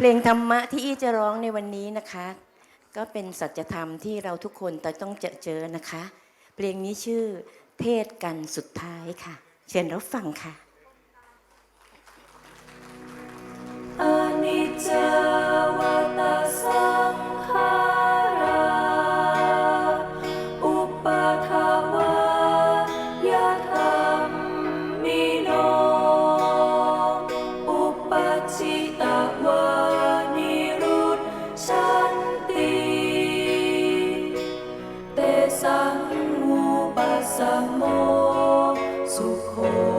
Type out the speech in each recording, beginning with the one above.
เพลงธรรมะที่อี้จะร้องในวันนี้นะคะ ก็เป็นสัจธรรมที่เราทุกคนต้องเจอเจอนะคะ เพลงนี้ชื่อเทศกันสุดท้ายค่ะ เชิญรับฟังค่ะ ปัส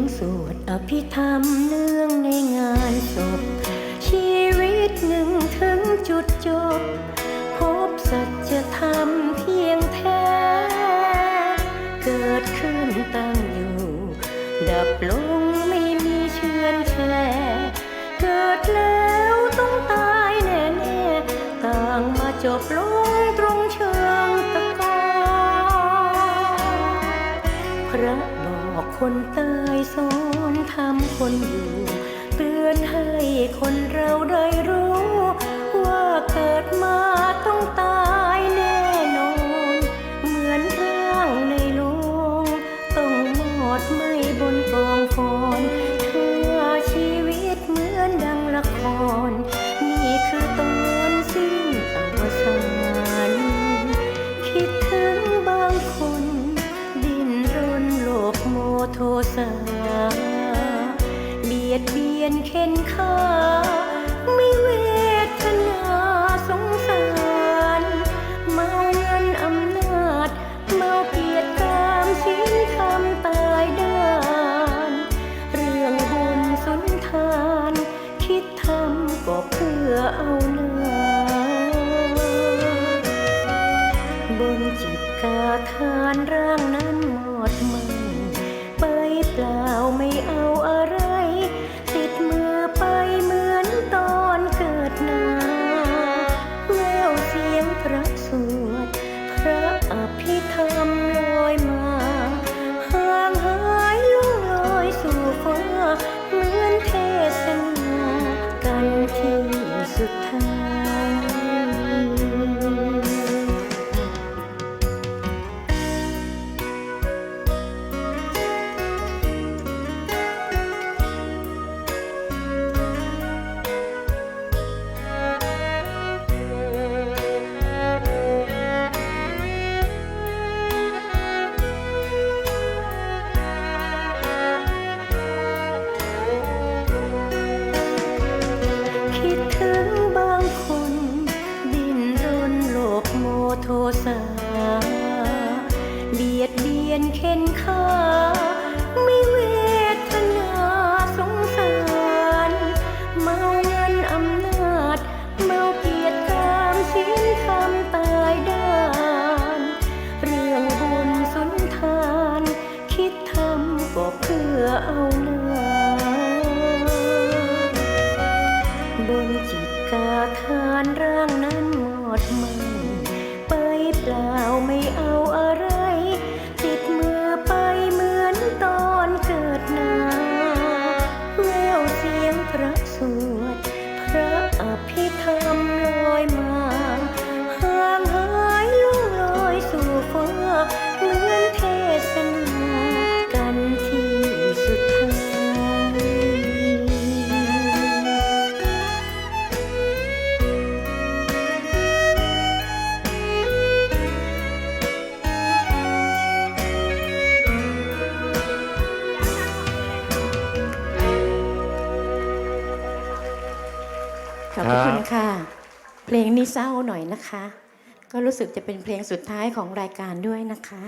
งสวดอภิธรรมเนื่องในงานศพ ชีวิตหนึ่งถึงจุดจบ พบสัจธรรมเพียงแท้ เกิดขึ้นตั้งอยู่ ดับลงไม่มีเชื่อนแช่เกิดแล้วต้องตายแน่แน่ๆต่างมาจบลงตรงเชิงตะกอนพระ คนตายสอนทำคนอยู่ เตือนให้คนเราได้รู้ ว่าเกิดมาต้องตายแน่นอน เหมือนร่างในโลงต้องหมดไม่บนกองฟอนเธอชีวิตเหมือนดังละคร ข็ ยดเบียนเข็นฆ่าไม่เวทนาสงสารเมาเงินอำนาจ เมาเกียรติกามสิ้นคำตายด้าน เรื่องบุญสุนทาน คิดทำก็เพื่อเอาหน้าบนจิตกาทานร ขอบพระคุณค่ะ เพลงนี้เศร้าหน่อยนะคะ ก็รู้สึกจะเป็นเพลงสุดท้ายของรายการด้วยนะคะ